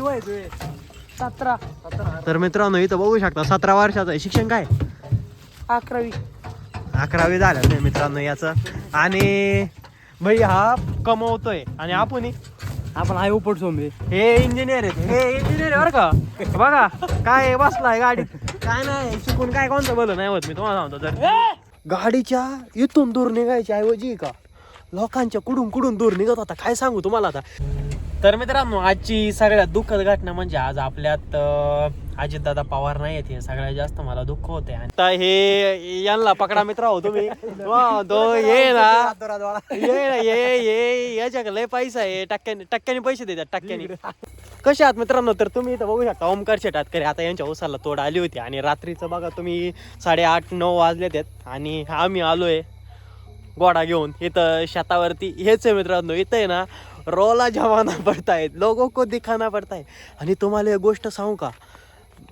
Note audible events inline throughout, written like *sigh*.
किती वय तुझे सतरा. तर मित्रांनो इथं बघू शकता सतरा वर्षाचं आहे. शिक्षण काय? अकरावी. अकरावी झालं नाही मित्रांनो याचं. आणि भाई हा कमवतोय. आणि आपण आपण आहे उपट सोंबे. हे इंजिनियर आहेत. हे इंजिनियर आहे बरं का? बघा काय बसलाय गाडीत. काय नाही शिकून काय कोणतं बोल नाही होत मी तुम्हाला सांगतो तर गाडीच्या इथून दूर निघायची ऐवजी का? लोकांच्या कुडून कुडून दूर निघत होता. काय सांगू तुम्हाला आता? तर मित्रांनो आजची सगळ्यात दुःखद घटना म्हणजे आज आपल्यात अजित दादा पवार नाही हे सगळ्यात जास्त मला दुःख होते आता हे यांना पकडा मित्र हो तुम्ही. तो ये ना. ये ना ये ये. याच्याकडे लय पैसा आहे. टक्क्याने टक्क्याने पैसे देतात टक्क्याने. कसे आहात मित्रांनो? तर तुम्ही इथं बघू शकता ओमकार शेटातकरी आता यांच्या उसाला तोड आली होती. आणि रात्रीचं बघा तुम्ही साडेआठ नऊ वाजले आहेत. आणि आम्ही आलोय गोडा घेऊन. इथं शेतावरती. हेच आहे मित्रांनो इथं आहे ना रोला जमाना पडतायत लोगो को दिखाना पडताय आणि तुम्हाला एक गोष्ट सांगू का?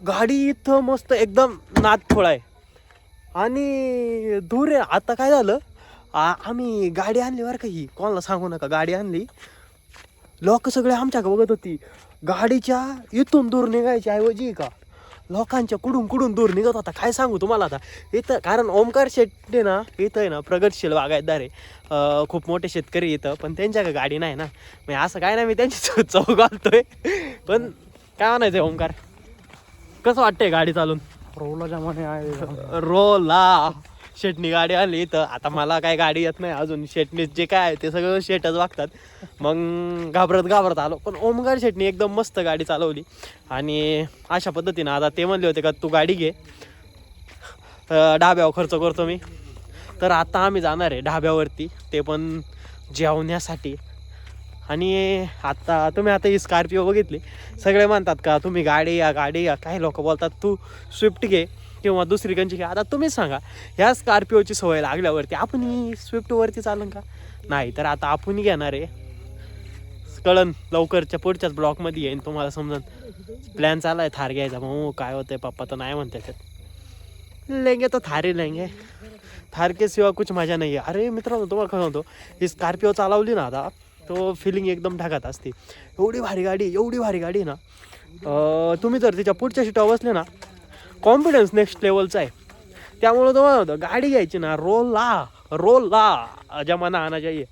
गाडी इथं मस्त एकदम नाद थोडा आहे आणि दूर आहे. आता काय झालं? आम्ही गाडी आणली बरं का ही. कोणाला सांगू नका गाडी आणली. लोक सगळे आमच्याकडे बघत होती. गाडीच्या इथून दूर निघायच्या ऐवजी का? लोकांच्या कुडून कुडून दूर निघत होता. काय सांगू तुम्हाला आता? इथं कारण ओमकार शेट्टे ना इथं आहे ना प्रगतशील बागायतदार आहे. खूप मोठे शेतकरी इथं पण त्यांच्याकडे गाडी नाही ना? म्हणजे असं काय नाही मी त्यांची चौ चौ घालतोय. पण काय म्हणायचं ओमकार? कसं वाटतंय गाडी चालून? रोला जमाने आहे. रोला. शेटनी गाडी आली तर आता मला काय गाडी येत नाही अजून. शेटनी जे काय आहे ते सगळं शेटच वागतात. मग घाबरत घाबरत आलो. पण ओमकार शेटणी एकदम मस्त गाडी चालवली. आणि अशा पद्धतीनं आता ते म्हणले होते का तू गाडी घे. अं, ढाब्यावर खर्च करतो मी. तर आता आम्ही जाणार आहे ढाब्यावरती. ते पण जेवण्यासाठी. आणि आता तुम्ही आता ही स्कॉर्पिओ बघितली. सगळे म्हणतात का तुम्ही गाडी या गाडी या. काही लोक बोलतात तू स्विफ्ट घे. किंवा दुसरी गंजी घ्या. आता तुम्हीच सांगा ह्या स्कॉर्पिओची सवय लागल्यावरती आपण स्विफ्टवरती चालन का? नाही तर आता आपण घेणार आहे. कळन लवकरच्या पुढच्याच ब्लॉकमध्ये येईन तुम्हाला समजून. प्लॅन चालला आहे थार घ्यायचा. मग काय होतंय पप्पा? तर नाही म्हणते त्यात लेंगे तर थारी लेंगे. थार के सिवा कुछ मजा नाही आहे. अरे मित्रांनो तुम्हाला खरं होतो ही स्कॉर्पिओ चालवली ना आता तो फिलिंग एकदम ढगात असते. एवढी भारी गाडी एवढी भारी गाडी आहे ना तुम्ही जर तिच्या पुढच्या शिटावर बसले ना कॉन्फिडन्स नेक्स्ट लेवलचा आहे. त्यामुळं तुम्हाला होतं गाडी घ्यायची ना रोल ला रोल ला जमाना आना चाहिए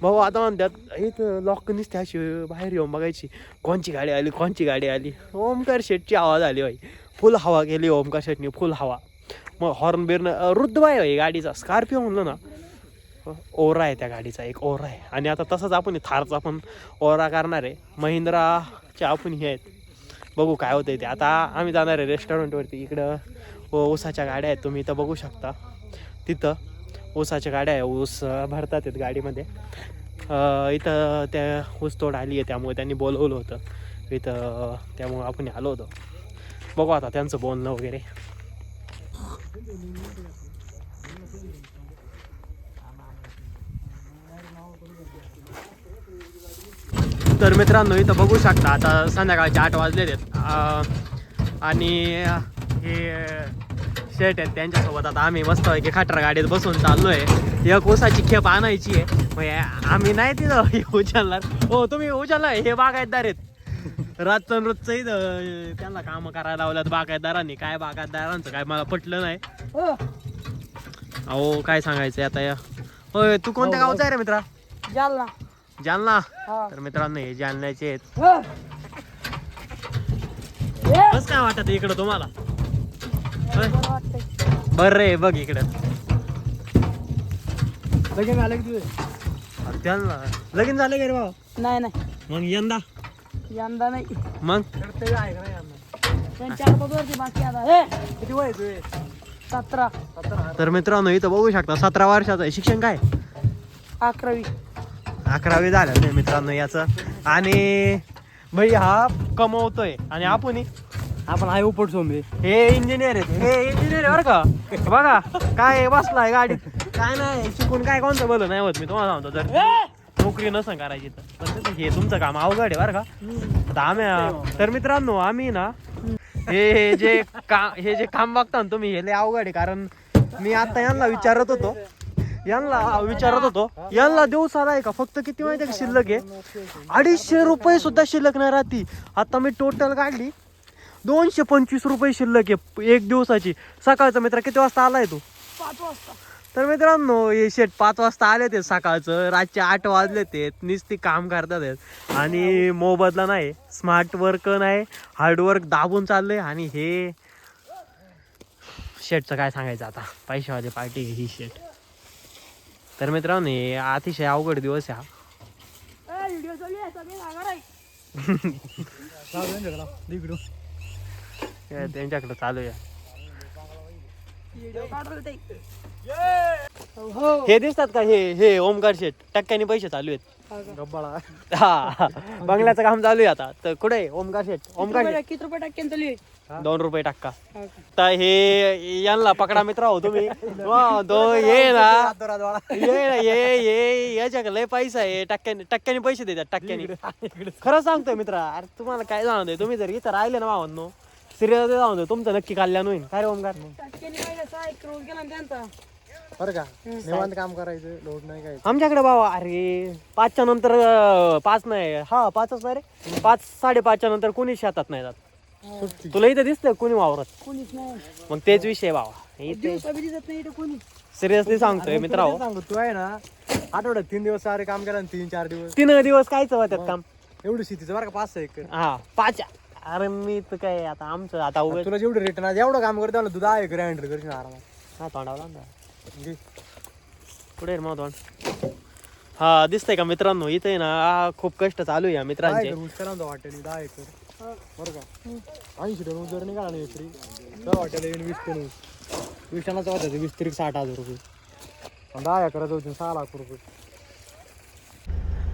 भाऊ आता म्हणतात एक लॉक निसते अशी बाहेर येऊन बघायची. कोणची गाडी आली कोणची गाडी आली? ओमकार शेटची आवाज आली भाई. फुल हवा गेली ओमकार शेटनी फुल हवा. मग हॉर्न बिर्न रुद्रबाई भाई गाडीचा. स्कॉर्पिओ म्हणलं ना ओरा आहे त्या गाडीचा एक ओरा आहे. आणि आता तसंच आपण थारचा पण ओरा करणार आहे. महिंद्राच्या आपण हे आहेत. बघू काय होतंय ते. आता आम्ही जाणार आहे रेस्टॉरंटवरती इकडं व ऊसाच्या गाड्या आहेत तुम्ही इथं बघू शकता. तिथं ऊसाच्या गाड्या आहे. ऊस भरतात आहेत गाडीमध्ये. इथं त्या ऊस तोड आली आहे त्यामुळे त्यांनी बोलवलं होतं. इथं त्यामुळे आपण आलो होतो. बघू आता त्यांचं बोलणं वगैरे. तर मित्रांनो इथं बघू शकता आता संध्याकाळचे आठ वाजले आहेत आणि हे शेट आहेत त्यांच्यासोबत आता आम्ही मस्त की खटरा गाडीत बसून चाललोय. एक ऊसाची खेप आणायची आहे. मग हे आम्ही नाही तिथं *laughs* हे उचलणार. हो तुम्ही उचलला हे बागायतदार आहेत. रातचं रोजचं इथं त्यांना कामं करायला लावल्यात बागायतदारांनी. काय बागायतदारांचं काय मला पटलं नाही. अहो काय सांगायचं आता या? होय तू कोणत्या गावचा आहे रे मित्रा? जालना. जालना. हा. तर मित्रांनो हे जालन्याचे आहेत. ह. कसं काय वाटत इकडं तुम्हाला? बरं वाटतंय. बरं रे बघ इकडं. लगीन आलं की तुझं? अरे त्यांना लगीन झालं का रे भाऊ? नाही नाही. मग यंदा? यंदा नाही. मग? कर्तव्य आहे का नाही यंदा? पण चार पाच वर्षी बाकी आता. ए किती वय तुझे? सतरा. सतरा. तर मित्रांनो इथं बघू शकता सतरा वर्षाचं आहे. शिक्षण काय? अकरावी. अकरावी झालं नाही मित्रांनो याचं. आणि भाई हा कमवतोय. आणि आपण आपण आहे उपट सोंबे हे इंजिनियर आहेत. हे इंजिनियर आहे बरं का. बघा काय बसलाय गाडीत. काय नाही शिकून काय कोणतं बोल नाही होत मी. तुम्हाला सांगतो जर नोकरी नसं करायची तर. पण हे तुमचं काम अवघड आहे बरं का. आता आम्ही तर मित्रांनो आम्ही ना हे हे जे का हे जे काम बघता ना तुम्ही हे लय अवघड आहे. कारण मी आता यांना विचारत होतो. यांना विचारत होतो यांना दिवसाला आहे का? फक्त किती माहिती आहे का शिल्लक आहे? अडीचशे रुपये सुद्धा शिल्लक नाही राहती आता मी टोटल काढली. दोनशे पंचवीस रुपये शिल्लक आहे एक दिवसाची. सकाळचा मित्र किती वाजता आलाय तू? पाच वाजता. तर मित्रांनो हे शेट पाच वाजता आले ते सकाळचं. रातचे आठ वाजले ते. नुसती काम करतात आणि मोबदला नाही स्मार्ट वर्क नाही हार्डवर्क दाबून चाललंय. आणि हे शेटचं काय सांगायचं आता? पैशावाली पार्टी ही शेट. तर मित्रांनो हे अतिशय अवघड दिवस आहे हा. *laughs* त्यांच्याकडे चालू आहे. हो हे दिसतात का हे हे ओमकार शेट टक्क्याने पैसे चालू आहेत. हा बंगल्याचं काम चालू आहे आता. तर कुठे आहे ओमकार शेट ओमकार किती रुपये टक्क्यान चालू आहे दोन रुपये टक्का. हो? तर हे यांना पकडा मित्र हो तुम्ही. *laughs* वा, ये ना. ये ना ये ये. याच्या लय पैसा आहे. टक्क्याने टक्क्याने पैसे देतात टक्क्याने. खरं सांगतोय मित्र अरे तुम्हाला काय जाणवतंय? तुम्ही जर इथं राहिले ना भावांनो सिरियल जाणवतोय तुमचं नक्की कल्याण होईल काय रे ओमकार? टक्क्याने पहिला सहा एक करोड केला ना त्यांचा बरं का निवांत काम करायचं लोड नाही काय? आमच्याकडे बाबा अरे पाचच्या नंतर अं, पाच नाही हा पाचच नाही रे. पाच साडेपाचच्या नंतर कोणी शेतात नाही जात. तुला इथं दिसतंय कोणी वावरत? कोणीच नाही. मग तेच विषय बाबा. इथे दिवसा बी दिसत नाही इथं कोणी. सिरियसली सांगतोय मित्र तुला ते सांगू तू आहे ना आठवड्यात तीन दिवस सारे काम केलं आणि तीन चार दिवस. तीन दिवस कायच होत्यात काम? एवढी शेतीचं बरं का पाच सहा एकर? हा पाच अरे मी तर काय आता आमचं आता उभे तुला जेवढं रिटर्न आहे एवढं काम करतो ना तू दहा एकर हँडल करशील आरामात. हा तोंडावला ना घे. रे मग तोंड हा दिसतंय का मित्रांनो? इथे आहे ना खूप कष्ट चालू आहे या दहा मित्रांचे एकर ऊस करा वाटेल दहा एकर. बरं का? ऐंशी टन ऊस जर निघाला नाही एकरी तर वाटेल येईन वीस टन ऊस. वीस टनाचा वाटायचं वीस तरी साठ हजार रुपये. आणि दहा एकराचं होते सहा लाख रुपये.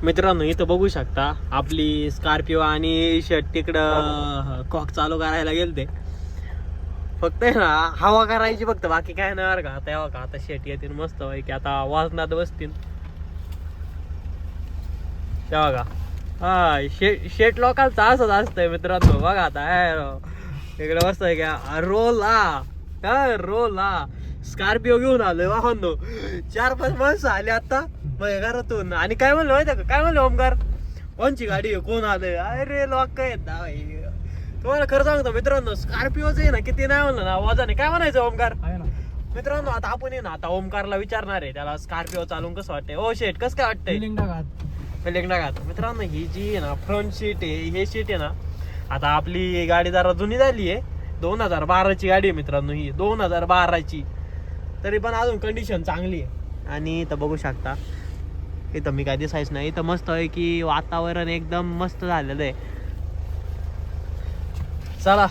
मित्रांनो इथं बघू शकता आपली स्कॉर्पिओ आणि शर्ट तिकडं कॉक चालू करायला गेलते. फक्त आहे ना हवा करायची फक्त बाकी काय नाही बरं का. तेव्हा का आता शेट येतील मस्त की आता वाजनात बसतील. तेव्हा का हा शेट शेट लोकांचा असंच असतंय मित्रांनो. बघा आता इकडे मस्त आहे का रोला. काय रोला. स्कॉर्पिओ घेऊन आलोय वाहनो. चार पाच माणसं आले आता घरातून आणि काय म्हणलं माहिती का? काय म्हणलं ओमकार? कोणची गाडी आहे? कोण आलंय? अरे लोक बाई. तुम्हाला खरं सांगतो मित्रांनो स्कॉर्पिओच आहे ना किती नाही म्हणलं ना वजन आहे. काय म्हणायचं ओमकार? मित्रांनो आता आपण आहे ना आता ओमकारला विचारणार आहे त्याला स्कॉर्पिओ चालून कसं वाटतंय? ओ शेट कसं काय वाटतंय? टाका मित्रांनो ही जी आहे ना फ्रंट सीट आहे हे सीट आहे ना आता आपली गाडी जरा जुनी झाली आहे. दोन हजार बाराची गाडी आहे मित्रांनो ही. दोन हजार बाराची. तरी पण अजून कंडिशन चांगली आहे. आणि इथं बघू शकता. इथं मी काय दिसायच नाही. इथं मस्त आहे की वातावरण एकदम मस्त झालेलं आहे. चला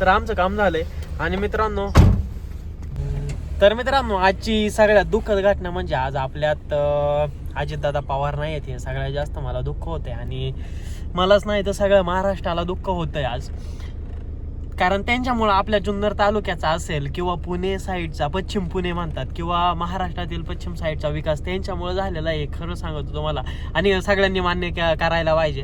तर आमचं काम झालंय. आणि मित्रांनो तर मित्रांनो आजची सगळ्यात दुःखद घटना म्हणजे आज आपल्यात अजितदादा पवार नाही आहेत हे सगळ्यात जास्त मला दुःख होतंय. आणि मलाच नाही तर सगळ्या महाराष्ट्राला दुःख होतंय आज. कारण त्यांच्यामुळं आपल्या जुन्नर तालुक्याचा असेल किंवा पुणे साईडचा पश्चिम पुणे म्हणतात किंवा महाराष्ट्रातील पश्चिम साईडचा विकास त्यांच्यामुळे झालेला आहे खरं सांगतो तुम्हाला. आणि सगळ्यांनी मान्य क- करायला पाहिजे.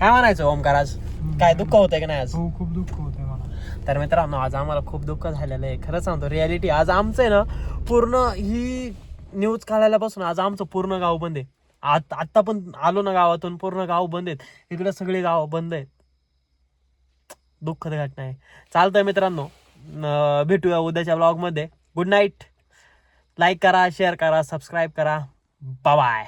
काय म्हणायचं ओमकार आज? काय दुःख होतंय का नाही आज? हो खूप दुःख होतंय मला. तर मित्रांनो आज आम्हाला खूप दुःख झालेलं आहे. खरं सांगतो रियालिटी आज आमचं आहे ना पूर्ण ही न्यूज काढायलापासून आज आमचं पूर्ण गाव बंद आहे. आत आत्ता पण आलो ना गावातून पूर्ण गाव बंद आहेत. इकडे सगळे गाव बंद आहेत. दुःखद घटना आहे. चालतंय मित्रांनो. भेटूया उद्याच्या ब्लॉगमध्ये गुड नाईट लाईक करा शेअर करा सबस्क्राईब करा. बाय